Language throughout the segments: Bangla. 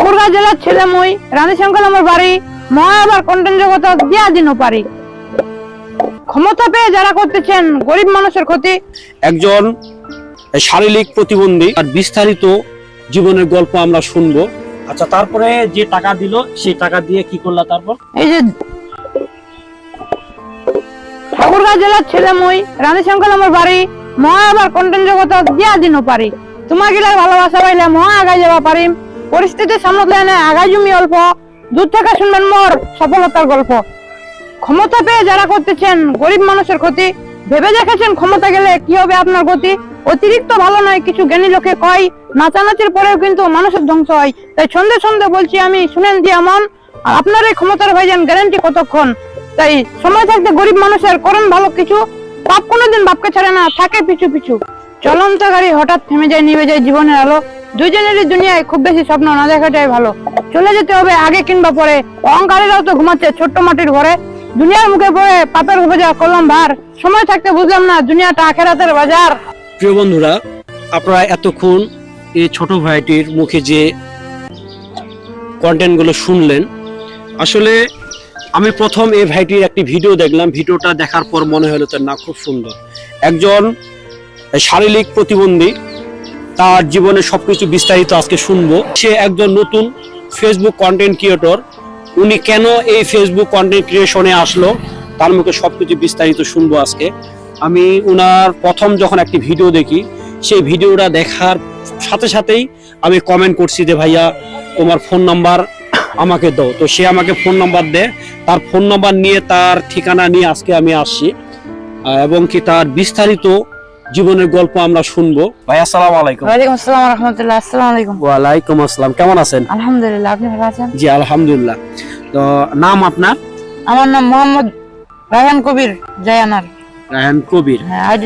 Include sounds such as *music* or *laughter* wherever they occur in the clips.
ঠাকুরগাঁ জেলার ছেলে মুই রানী শঙ্কর আমার বাড়ি মহা আবার কন্টেন্ট জগৎ দিয়া দিনও পারি। ক্ষমতা পেয়ে যারা করতেছেন গরিব মানুষের ক্ষতি। একজন শারীরিক প্রতিবন্ধী আর বিস্তারিত জীবনের গল্প আমরা শুনব। আচ্ছা তারপরে যে টাকা দিল সেই টাকা দিয়ে কি করলা তারপর? এই যে ঠাকুরগাঁ জেলার ছেলে মুই রানী শঙ্কর আমার বাড়ি মহা আবার কন্টেন্ট জগৎ দিয়া দিনও পারি। তোমার গিলার ভালোবাসা পাইলে মহা আগাই যাবা পারিম। পরিস্থিতি সামলাতে এনে আগাই জমি অল্প, দূর থেকে শুনবেন মোর সফলতার গল্প। ক্ষমতা পেয়ে যারা করতেছেন, গরিব মানুষের ক্ষতি। ভেবে দেখেছেন ক্ষমতা গেলে কি হবে আপনার গতি? অতিরিক্ত ভালো নয়, কিছু জ্ঞানী লোকে কয়, নাচানাচির পরেও কিন্তু মানুষের ধ্বংস হয়। তাই সন্ধে সন্ধে বলছি আমি, শুনেন দিয়ে এমন আপনার এই ক্ষমতার ভাইজান গ্যারান্টি কতক্ষণ? তাই সময় থাকতে গরিব মানুষের করেন ভালো কিছু, বাপ কোনোদিন বাপকে ছাড়ে না, থাকে পিছু পিছু। চলন্ত গাড়ি হঠাৎ থেমে যায়, নিভে যায় জীবনের আলো। দুইজনেরই দুনিয়ায় খুব বেশি স্বপ্ন না দেখাটাই ভালো। চলে যেতে হবে আগে কিংবা পরে। অহংকারীরাও তো ঘুমাচ্ছে ছোট্ট মাটির ঘরে। দুনিয়ার মুখে পড়ে পাপের বোঝা করলাম ভার। সময় থাকতে বুঝলাম না দুনিয়াটা আখেরাতের বাজার। প্রিয় বন্ধুরা, আপনারা এতক্ষণ এই ছোট ভাইটির মুখে যে কন্টেন্টগুলো শুনলেন, আসলে আমি প্রথম এই ভাইটির একটি ভিডিও দেখলাম। ভিডিওটা দেখার পর মনে হলো তার না খুব সুন্দর। একজন শারীরিক প্রতিবন্ধী তার জীবনে সবকিছু বিস্তারিত আজকে শুনব। সে একজন নতুন ফেসবুক কন্টেন্ট ক্রিয়েটর উনি কেন এই ফেসবুক কন্টেন্ট ক্রিয়েশনে আসলো, তার মুখে সবকিছু বিস্তারিত শুনব আজকে। আমি ওনার প্রথম যখন একটি ভিডিও দেখি, সেই ভিডিওটা দেখার সাথে সাথেই আমি কমেন্ট করছি যে, ভাইয়া, তোমার ফোন নাম্বার আমাকে দাও। তো সে আমাকে ফোন নাম্বার দেয়। তার ফোন নাম্বার নিয়ে তার ঠিকানা নিয়ে আজকে আমি আসছি। এবং কি তার বিস্তারিত জীবনের গল্প আমরা শুনব। ভাই আসসালামু আলাইকুম। ওয়ালাইকুম আসসালাম রহমতুল্লাহ আসসালামু আলাইকুম। ওয়ালাইকুম আসসালাম কেমন আছেন? আলহামদুলিল্লাহ আপনি ভালো আছেন? জি আলহামদুলিল্লাহ। তো নাম আপনার? আমার নাম মোহাম্মদ রায়হান কবির জয়ানার। রায়হান কবির। হ্যাঁ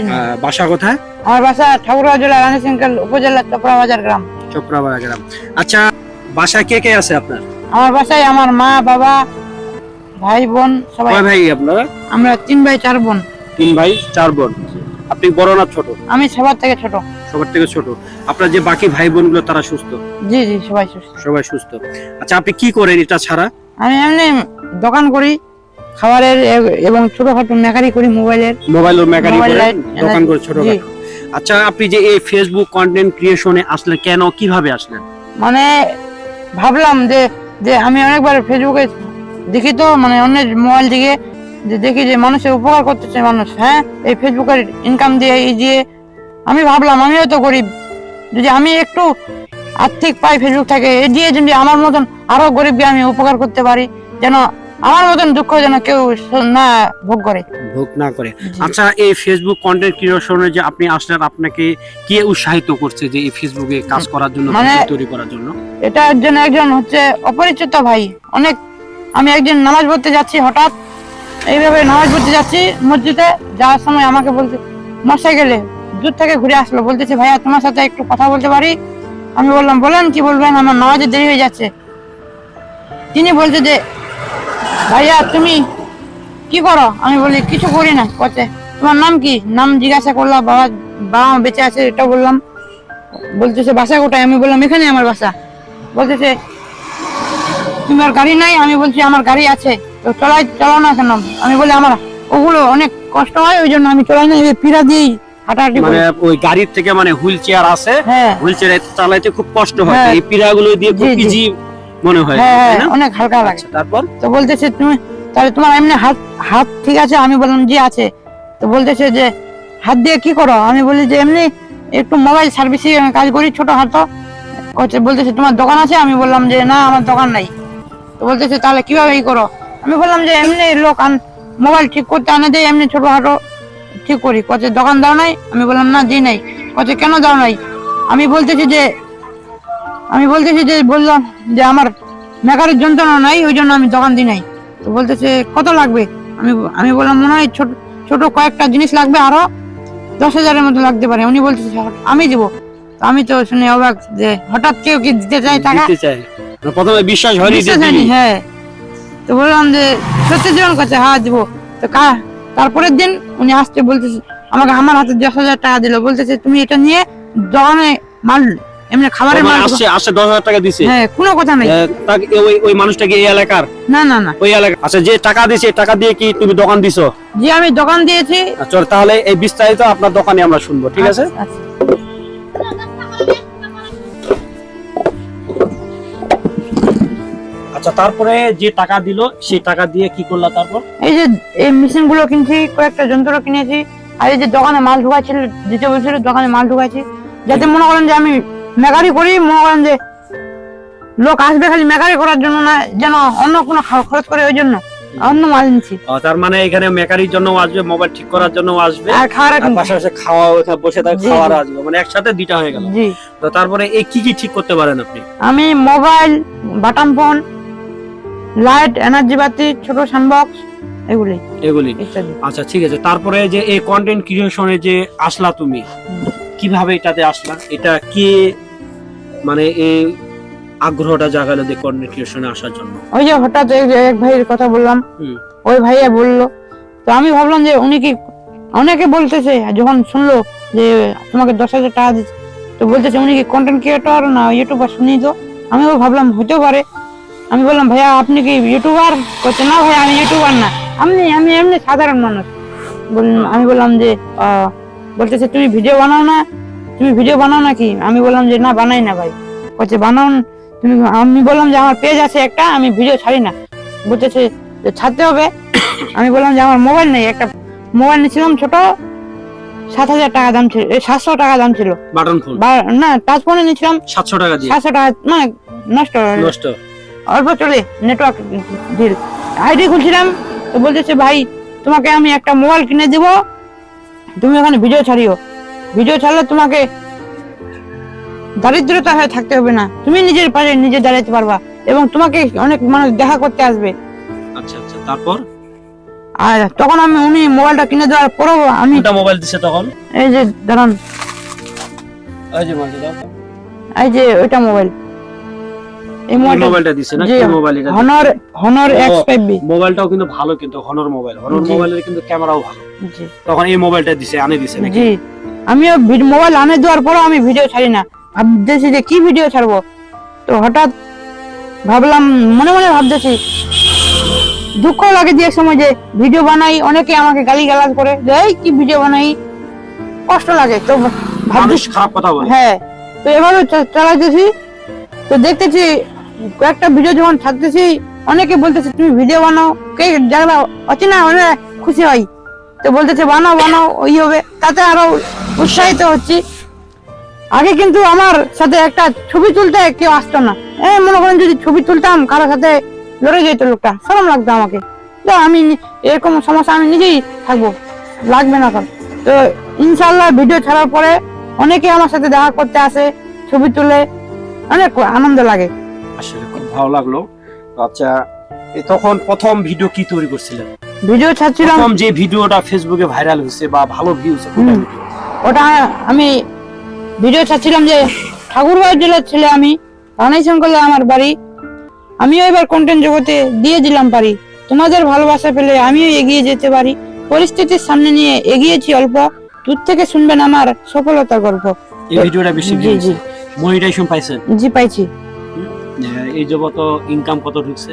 বাসা কোথায়? আমার বাসা ঠাকুরগাঁও জেলা রানীশঙ্কর উপজেলা চপড়া বাজার গ্রাম। চোপড়াপাড়া গ্রাম। আচ্ছা বাসায় কে কে আছে আপনার? আমার বাসায় আমার মা বাবা ভাই বোন সবাই। ভাই আপনারা? আমরা তিন ভাই চার বোন। তিন ভাই চার বোন। আপনি বড় না ছোট? আমি সবার থেকে ছোট। সবার থেকে ছোট। আপনার যে বাকি ভাই বোনগুলো তারা সুস্থ? জি জি সবাই সুস্থ। সবাই সুস্থ। আচ্ছা আপনি কি করেন এটা ছাড়া? আমি এমনি দোকান করি খাবারের এবং ছোটখাটো মেকারি করি মোবাইলের। মোবাইল ও মোবাইল করেন দোকান করে ছোট। আচ্ছা আপনি যে এই ফেসবুক কন্টেন্ট ক্রিয়েশনে আসলেন কেন কীভাবে আসলেন? মানে ভাবলাম যে যে আমি অনেকবার ফেসবুকে দেখি তো মানে অন্যের মোবাইল থেকে যে দেখি যে মানুষের উপকার করতেছে মানুষ হ্যাঁ? এই ফেসবুকের ইনকাম দিয়ে এই দিয়ে। আমি ভাবলাম আমিও তো গরিব। যদি আমি একটু আর্থিক পাই ফেসবুক থেকে এ দিয়ে যদি আমার মতন আরও গরিবকে আমি উপকার করতে পারি যেন আমার মতন দুঃখ যেন কেউ না ভোগ করে। ভোগ না করে। আচ্ছা এই ফেসবুক কন্টেন্ট ক্রিয়েশনে যে আপনি আসলেন আপনাকে কে উৎসাহিত করছে যে এই ফেসবুকে কাজ করার জন্য মানে- তৈরি করার জন্য? এটা একজন একজন হচ্ছে অপরিচিত ভাই। অনেক আমি একদিন নামাজ পড়তে যাচ্ছি হঠাৎ এইভাবে নামাজ পড়তে যাচ্ছি, মসজিদে যাওয়ার সময় আমাকে বলতে গেলে, দূর থেকে ঘুরে আসলো। বলতেছে, ভাইয়া, তোমার সাথে একটু কথা বলতে পারি? আমি বললাম, বলেন, কি বলবেন? আমার নামাজে দেরি হয়ে যাচ্ছে। তিনি বলছে যে, ভাইয়া, তুমি কি করো? আমি বলি, কিছু করি না কতে তোমার নাম কি? নাম জিজ্ঞাসা করলাম, বাবা বাবা বেঁচে আছে এটা বললাম। বলতেছে, বাসা কোথায়? আমি বললাম এখানে আমার বাসা। বলতেছে, তোমার গাড়ি নাই? আমি বলছি, আমার গাড়ি আছে। তো চলাই চালাও না কেন? আমি বলি আমার ওগুলো অনেক কষ্ট হয় ওই জন্য আমি চলাই না পিড়া দিয়েই হাঁটাহাঁটি মানে ওই গাড়ির থেকে মানে হুইল চেয়ার আছে হ্যাঁ। হুইল চেয়ার চালাইতে খুব কষ্ট হয় হ্যাঁ। এই পিড়াগুলো দিয়ে খুব। ইজি মনে হয় হ্যাঁ অনেক হালকা লাগে। আচ্ছা, তারপর? তো বলতেছে তুমি তাহলে তোমার এমনি হাত হাত ঠিক আছে? আমি বললাম জি আছে। তো বলতেছে যে হাত দিয়ে কি করো? আমি বলি যে এমনি একটু মোবাইল সার্ভিসিং কাজ করি ছোট হাতো বলতেছে তোমার দোকান আছে? আমি বললাম যে না আমার দোকান নাই। তো বলতেছে তাহলে কীভাবে ই করো? আমি বললাম যে এমনি লোক আন মোবাইল ঠিক করতে আনে দেয় এমনি ছোট হাটো ঠিক করি। কচে দোকান দাও নাই? আমি বললাম না দিই নাই। কচে কেন দাও নাই? আমি বলতেছি যে আমি বলতেছি যে বললাম যে আমার মেকারের যন্ত্রণা নাই ওই জন্য আমি দোকান দিই নাই। তো বলতেছে কত লাগবে? আমি আমি বললাম মনে হয় ছোট ছোট কয়েকটা জিনিস লাগবে আরও। দশ হাজারের মতো লাগতে পারে। উনি বলতেছে আমি দিব। তো আমি তো শুনে অবাক যে হঠাৎ কেউ কি দিতে চায় টাকা? প্রথমে বিশ্বাস হয়নি। হ্যাঁ। তো বললাম যে সত্যি জীবন কাছে হ্যাঁ দিব? তো তারপরের দিন উনি আসতে বলতেছে আমাকে আমার হাতে দশ হাজার টাকা দিল। বলতেছে তুমি এটা নিয়ে দোকানে মাল এমনি খাবারের মাল আসছে আসছে দশ হাজার টাকা দিছে? হ্যাঁ কোনো কথা নাই। ওই ওই মানুষটাকে এই এলাকার? না না না। ওই এলাকা আচ্ছা যে টাকা দিছে টাকা দিয়ে কি তুমি দোকান দিছো? জি আমি দোকান দিয়েছি। চল তাহলে এই বিস্তারিত আপনার দোকানে আমরা শুনব ঠিক আছে? আচ্ছা। আচ্ছা তারপরে যে টাকা দিল সেই টাকা দিয়ে কি করলা তারপর? এই যে এই মেশিনগুলো কিনছি কয়েকটা যন্ত্র কিনেছি আর এই যে দোকানে মাল ঢুকাচ্ছিল দিতে বলছিল দোকানে মাল ঢুকাচ্ছি যাতে মনে করেন যে আমি মেকারি করি মনে করেন যে লোক আসবে খালি মেকারি করার জন্য না যেন অন্য কোনো খরচ করে ওই জন্য অন্য মাল নিচ্ছি। তার মানে এখানে মেকারির জন্য আসবে মোবাইল ঠিক করার জন্য আসবে আর খাওয়ার পাশাপাশি খাওয়া ওখানে বসে থাকে খাওয়ার আসবে মানে একসাথে দুইটা হয়ে গেল। জি। তো তারপরে এই কি কি ঠিক করতে পারেন আপনি? আমি mobile button phone light energy বাতি ছোট সানবক্স এগুলি। এগুলি। ইত্যাদি। আচ্ছা ঠিক আছে। তারপরে যে এই কন্টেন্ট ক্রিয়েশনে যে আসলা তুমি কীভাবে এটাতে আসলা? এটা কে মানে এই আগ্রহটা জাগালো যে কন্টেন্ট ক্রিয়েশনে আসার জন্য? ওই যে হঠাৎ এক ভাইয়ের কথা বললাম। ওই ভাইয়া বলল তো আমি ভাবলাম যে উনি কি অনেকে বলতেছে যখন শুনলো যে তোমাকে দশ হাজার টাকা দিচ্ছে তো বলতেছে উনি কি কন্টেন্ট ক্রিয়েটর না ইউটিউবার শুনি তো? আমিও ভাবলাম হতে পারে। আমি বললাম ভাইয়া আপনি কি ইউটিউবার করছে না ভাইয়া আমি ইউটিউবার না। আমি আমি এমনি সাধারণ মানুষ। আমি বললাম যে বলতেছে তুমি ভিডিও বানাও না? তুমি ভিডিও বানাও নাকি আমি বললাম যে না বানাই না ভাই। বলছে বানাও তুমি আমি বললাম যে আমার পেজ আছে একটা আমি ভিডিও ছাড়ি না। বলতেছে যে ছাড়তে হবে। *coughs* আমি বললাম যে আমার মোবাইল নেই একটা মোবাইল নিয়েছিলাম ছোট সাত হাজার টাকা দাম ছিল সাতশো টাকা দাম ছিল। বাটন ফোন বা না টাচ ফোনে নিয়েছিলাম সাতশো টাকা সাতশো টাকা মানে নষ্ট নষ্ট। অল্প চলে নেটওয়ার্ক ডিল আইডি খুলছিলাম তো বলতেছে ভাই তোমাকে আমি একটা মোবাইল কিনে দেবো। তুমি ওখানে ভিডিও ছাড়িও। ভিডিও ছাড়লে তোমাকে দারিদ্রতা হয়ে থাকতে হবে না। তুমি নিজের পাশে নিজে দাঁড়াতে পারবা এবং তোমাকে অনেক মানুষ দেখা করতে আসবে। আচ্ছা আচ্ছা তারপর? আর তখন আমি উনি মোবাইলটা কিনে দেওয়ার পরও আমি কোনটা মোবাইল দিছে তখন? এই যে দাঁড়ান। এই যে এই যে ওইটা মোবাইল এই এই মোবাইলটা মোবাইলটা দিছে না? কি মোবাইল এটা হনর হনর ও। এক্স ফাইভ বি মোবাইলটাও কিন্তু ভালো কিন্তু হনর মোবাইল হনর মোবাইলের কিন্তু ক্যামেরাও ভালো। জি। তখন এই মোবাইলটা দিছে আনে দিছে নাকি? জি। আমিও মোবাইল আনে দেওয়ার পরও আমি ভিডিও ছাড়ি না। ভাবতেছি যে কি ভিডিও ছাড়বো? তো হঠাৎ ভাবলাম মনে মনে ভাবতেছি দুঃখ লাগে যে এক সময় যে ভিডিও বানাই অনেকে আমাকে গালি গালাজ করে যে এই কি ভিডিও বানাই? কষ্ট লাগে। তো ভাবছি খারাপ কথা বলে। হ্যাঁ। তো এভাবে চালাইতেছি। তো দেখতেছি কয়েকটা ভিডিও যখন ছাড়তেছি, অনেকে বলতেছে, তুমি ভিডিও বানাও। কে যারা অচেনা খুশি হয়। তো বলতেছে, বানাও বানাও, ওই হবে। তাতে আরও উৎসাহিত হচ্ছি। আগে কিন্তু আমার সাথে একটা ছবি তুলতে কেউ আসতো না। এ, মনে করেন যদি ছবি তুলতাম কারোর সাথে লড়ে যেত লোকটা সরম লাগতো আমাকে। তো আমি এরকম সমস্যা আমি নিজেই থাকব, লাগবে না কারণ তো ইনশাল্লাহ ভিডিও ছাড়ার পরে অনেকে আমার সাথে দেখা করতে আসে, ছবি তুলে, অনেক আনন্দ লাগে। ভালো লাগল। আচ্ছা তখন প্রথম ভিডিও কি তৈরি করছিলেন? ভিডিও ছাড়ছিলাম। প্রথম যে ভিডিওটা ফেসবুকে ভাইরাল হয়েছে বা ভালো ভিউজ ওটা আমি ভিডিও ছাড়ছিলাম যে ঠাকুরগাঁও জেলার ছেলে আমি রানাই শঙ্কলে আমার বাড়ি আমিও এবার কন্টেন্ট জগতে দিয়ে দিলাম পারি। তোমাদের ভালোবাসা পেলে আমিও এগিয়ে যেতে পারি। পরিস্থিতির সামনে নিয়ে এগিয়েছি অল্প দূর থেকে শুনবেন আমার সফলতার গল্প। এই ভিডিওটা বেশি জি জি। মনিটাইজেশন পাইছেন? জি পাইছি। এই জগত ইনকাম কত ঢুকছে?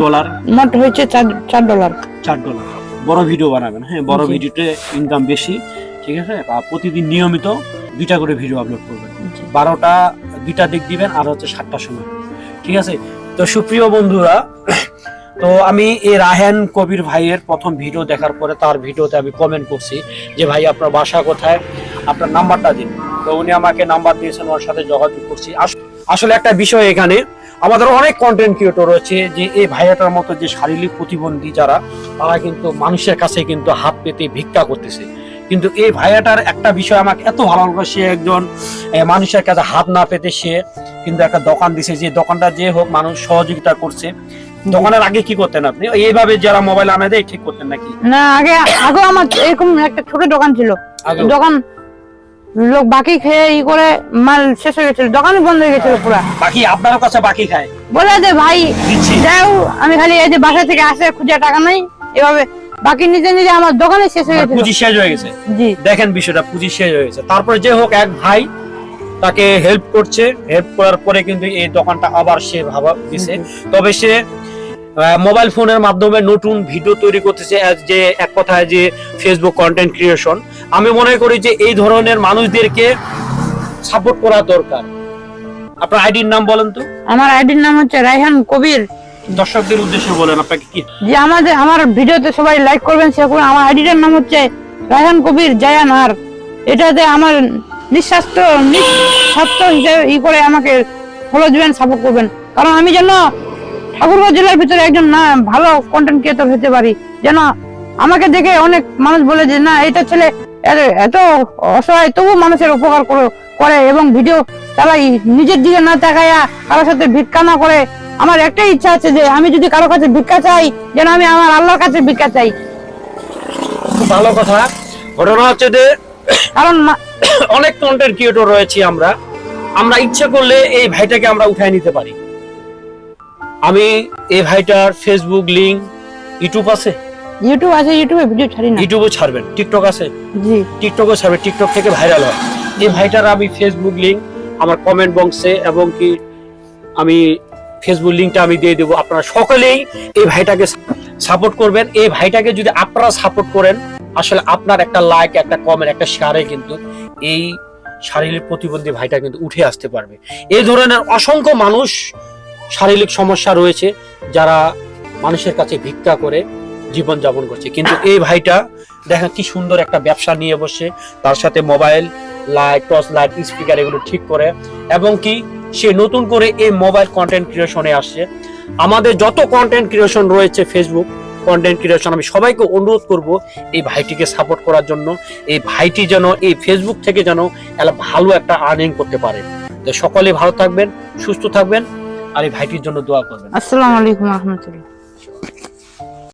ডলার মোট হয়েছে চার ডলার চার ডলার বড় ভিডিও বানাবেন হ্যাঁ বড় ভিডিওতে ইনকাম বেশি ঠিক আছে? প্রতিদিন নিয়মিত দুইটা করে ভিডিও আপলোড করবেন। বারোটা দুইটা দিক দিবেন আর হচ্ছে সাতটার সময়। ঠিক আছে? তো সুপ্রিয় বন্ধুরা তো আমি এই রাহেন কবির ভাইয়ের প্রথম ভিডিও দেখার পরে তার ভিডিওতে আমি কমেন্ট করছি যে ভাই আপনার বাসা কোথায়? আপনার নাম্বারটা দিন। তো উনি আমাকে নাম্বার দিয়েছেন ওর সাথে যোগাযোগ করছি। আস- আসলে একটা বিষয় এখানে আমাদের অনেক কন্টেন্ট ক্রিয়েটর রয়েছে যে এই ভাইয়াটার মতো যে শারীরিক প্রতিবন্ধী যারা তারা কিন্তু মানুষের কাছে কিন্তু হাত পেতে ভিক্ষা করতেছে। কিন্তু এই ভাইয়াটার একটা বিষয় আমাকে এত ভালো লাগল সে একজন মানুষের কাছে হাত না পেতে সে কিন্তু একটা দোকান দিছে যে দোকানটা যে হোক মানুষ সহযোগিতা করছে। দোকানের আগে কি করতেন আপনি? এইভাবে যারা মোবাইল আনে দেয় ঠিক করতেন নাকি? না আগে আগে আমার এরকম একটা ছোট দোকান ছিল। দোকান লোক বাকি খেয়ে ই করে মাল শেষ হয়ে গেছিল দোকানই বন্ধ হয়ে গেছিল পুরা। বাকি আপনার কাছে বাকি খায়? বলে যে ভাই যাও আমি খালি এই যে বাসা থেকে আসে খুঁজে টাকা নাই। এভাবে বাকি নিজে নিজে আমার দোকানে শেষ হয়ে গেছিল। পুঁজি শেষ হয়ে গেছে? জি। দেখেন বিষয়টা পুঁজি শেষ হয়ে গেছে। তারপরে যে হোক এক ভাই তাকে হেল্প করছে। হেল্প করার পরে কিন্তু এই দোকানটা আবার সে ভাবা দিছে। তবে সে মোবাইল ফোনের মাধ্যমে নতুন ভিডিও তৈরি করতেছে যে এক কথায় যে ফেসবুক কন্টেন্ট ক্রিয়েশন আমি মনে করি যে এই ধরনের মানুষদেরকে সাপোর্ট করা দরকার। আপনার আইডির নাম বলেন তো? আমার আইডির নাম হচ্ছে রাইহান কবির। দর্শকদের উদ্দেশ্যে বলেন আপনাকে কি? যে আমাদের আমার ভিডিওতে সবাই লাইক করবেন শেয়ার করবেন আমার আইডিটার নাম হচ্ছে রায়হান কবির জায়ান আর এটাতে আমার নিঃস্বার্থ নিঃস্বার্থ হিসেবে ই করে আমাকে ফলো দিবেন সাপোর্ট করবেন। কারণ আমি যেন ঠাকুরগাঁও জেলার ভিতরে একজন না ভালো কন্টেন্ট ক্রিয়েটর হতে পারি। যেন আমাকে দেখে অনেক মানুষ বলে যে না এটা ছেলে এত- অসহায় তবু মানুষের উপকার করে- করে এবং ভিডিও চালাই নিজের দিকে না তাকাইয়া কারোর সাথে ভিক্ষা না করে। আমার একটাই ইচ্ছা আছে যে আমি যদি কারও কাছে ভিক্ষা চাই যেন আমি আমার আল্লাহর কাছে ভিক্ষা চাই। ভালো কথা। ঘটনা হচ্ছে যে কারণ অনেক কন্টেন্ট ক্রিয়েটর রয়েছি আমরা। আমরা ইচ্ছা করলে এই ভাইটাকে আমরা উঠায় নিতে পারি। আমি এই ভাইটার ফেসবুক লিংক ইউটিউব আছে? ইউটিউব আছে ইউটিউবে ভিডিও ছাড়ি না। ইউটিউবে ছাড়বেন টিকটক আছে? জি। টিকটকে ছাড়বে টিকটক থেকে ভাইরাল হয়। এই ভাইটার আমি ফেসবুক লিংক আমার কমেন্ট বক্সে এবং কি আমি ফেসবুক লিংকটা আমি দিয়ে দেবো। আপনারা সকলেই এই ভাইটাকে সাপোর্ট করবেন। এই ভাইটাকে যদি আপনারা সাপোর্ট করেন আসলে আপনার একটা লাইক একটা কমেন্ট একটা শেয়ারে কিন্তু এই শারীরিক প্রতিবন্ধী ভাইটা কিন্তু উঠে আসতে পারবে। এই ধরনের অসংখ্য মানুষ শারীরিক সমস্যা রয়েছে যারা মানুষের কাছে ভিক্ষা করে জীবন যাপন করছে। কিন্তু এই ভাইটা দেখা কি সুন্দর একটা ব্যবসা নিয়ে বসে, তার সাথে mobile light, torch light, speaker এগুলো ঠিক করে এবং কি সে নতুন করে এই মোবাইল কন্টেন্ট ক্রিয়েশনে আসছে। আমাদের যত কন্টেন্ট ক্রিয়েশন রয়েছে ফেসবুক কন্টেন্ট ক্রিয়েশন আমি সবাইকে অনুরোধ করব এই ভাইটিকে সাপোর্ট করার জন্য। এই ভাইটি যেন এই ফেসবুক থেকে যেন ভালো একটা আর্নিং করতে পারে। তো সকলে ভালো থাকবেন, সুস্থ থাকবেন। আর এই ভাইটির জন্য দোয়া করবেন। আসসালামু আলাইকুম রহমতুল্লাহ।